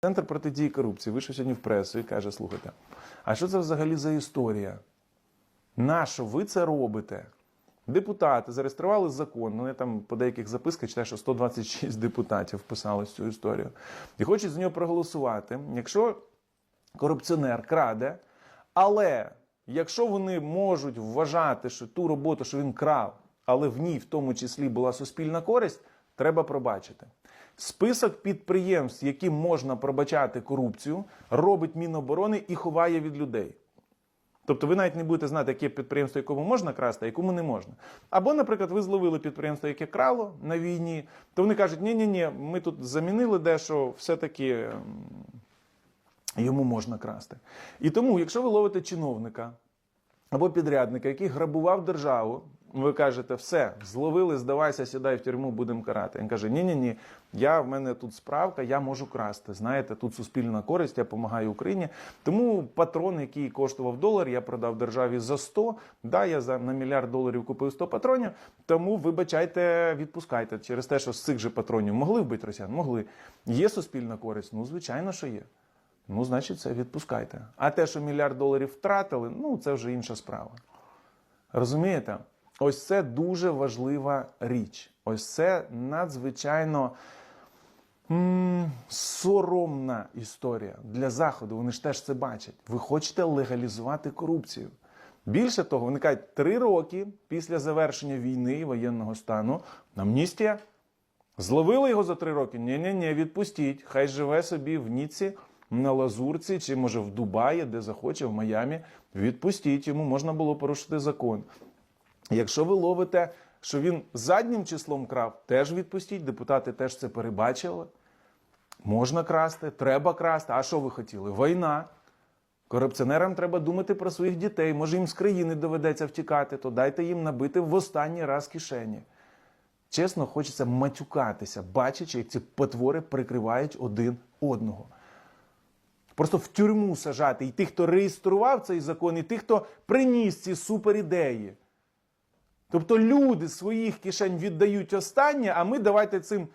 Центр протидії корупції вийшов сьогодні в пресу і каже: слухайте, а що це взагалі за історія? Нащо ви це робите? Депутати зареєстрували закон. Ну, я там по деяких записках читаю, що 126 депутатів вписали цю історію. І хочуть з нього проголосувати. Якщо корупціонер краде, але якщо вони можуть вважати, що ту роботу, що він крав, але в ній в тому числі була суспільна користь, треба пробачити. Список підприємств, яким можна пробачати корупцію, робить Міноборони і ховає від людей. Тобто ви навіть не будете знати, яке підприємство, якому можна красти, а якому не можна. Або, наприклад, ви зловили підприємство, яке крало на війні, то вони кажуть, ні ні ні ми тут замінили дещо, все-таки ем, йому можна красти. І тому, якщо ви ловите чиновника або підрядника, який грабував державу, ви кажете, все, зловили, здавайся, сідай в тюрму, будемо карати. Він каже: ні ні ні я в мене тут справка, я можу красти. Знаєте, тут суспільна користь, я допомагаю Україні. Тому патрон, який коштував долар, я продав державі за 100, Да, я за на мільярд доларів купив 100 патронів. Тому вибачайте, відпускайте через те, що з цих же патронів могли вбити росіян, могли. Є суспільна користь? Ну, звичайно, що є. Ну, значить, це відпускайте. А те, що мільярд доларів втратили, ну це вже інша справа. Розумієте? Ось це дуже важлива річ. Ось це надзвичайно м, соромна історія для Заходу. Вони ж теж це бачать. Ви хочете легалізувати корупцію. Більше того, вони кажуть, три роки після завершення війни і воєнного стану амністія. Зловили його за три роки? Ні, ні, ні, відпустіть. Хай живе собі в Ніці, на Лазурці, чи може в Дубаї, де захоче, в Майамі. Відпустіть йому, можна було порушити закон. Якщо ви ловите, що він заднім числом крав, теж відпустіть. Депутати теж це перебачили. Можна красти, треба красти. А що ви хотіли? Війна. Корупціонерам треба думати про своїх дітей. Може їм з країни доведеться втікати, то дайте їм набити в останній раз кишені. Чесно, хочеться матюкатися, бачачи, як ці потвори прикривають один одного. Просто в тюрму сажати і тих, хто реєстрував цей закон, і тих, хто приніс ці суперідеї. Тобто люди своїх кишень віддають останнє, а ми давайте цим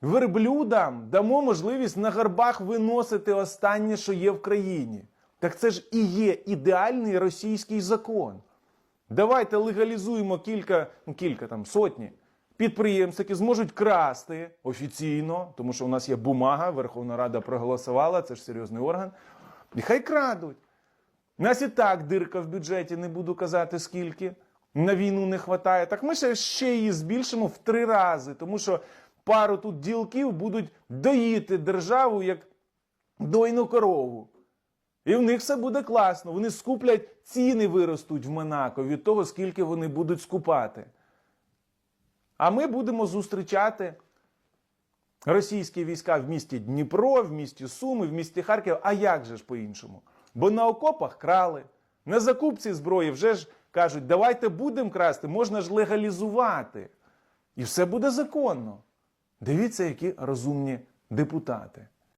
верблюдам дамо можливість на гарбах виносити останнє, що є в країні. Так це ж і є ідеальний російський закон. Давайте легалізуємо кілька, ну кілька там сотні підприємств, які зможуть красти офіційно, тому що у нас є бумага, Верховна Рада проголосувала, це ж серйозний орган. І хай крадуть. У нас і так дирка в бюджеті, не буду казати скільки. На війну не вистачає. Так ми ще, ще її збільшимо в три рази, тому що пару тут ділків будуть доїти державу як дойну корову. І в них все буде класно. Вони скуплять, ціни виростуть в Монако від того, скільки вони будуть скупати. А ми будемо зустрічати російські війська в місті Дніпро, в місті Суми, в місті Харків. А як же ж по-іншому? Бо на окопах крали, на закупці зброї вже ж кажуть, давайте будемо красти, можна ж легалізувати. І все буде законно. Дивіться, які розумні депутати.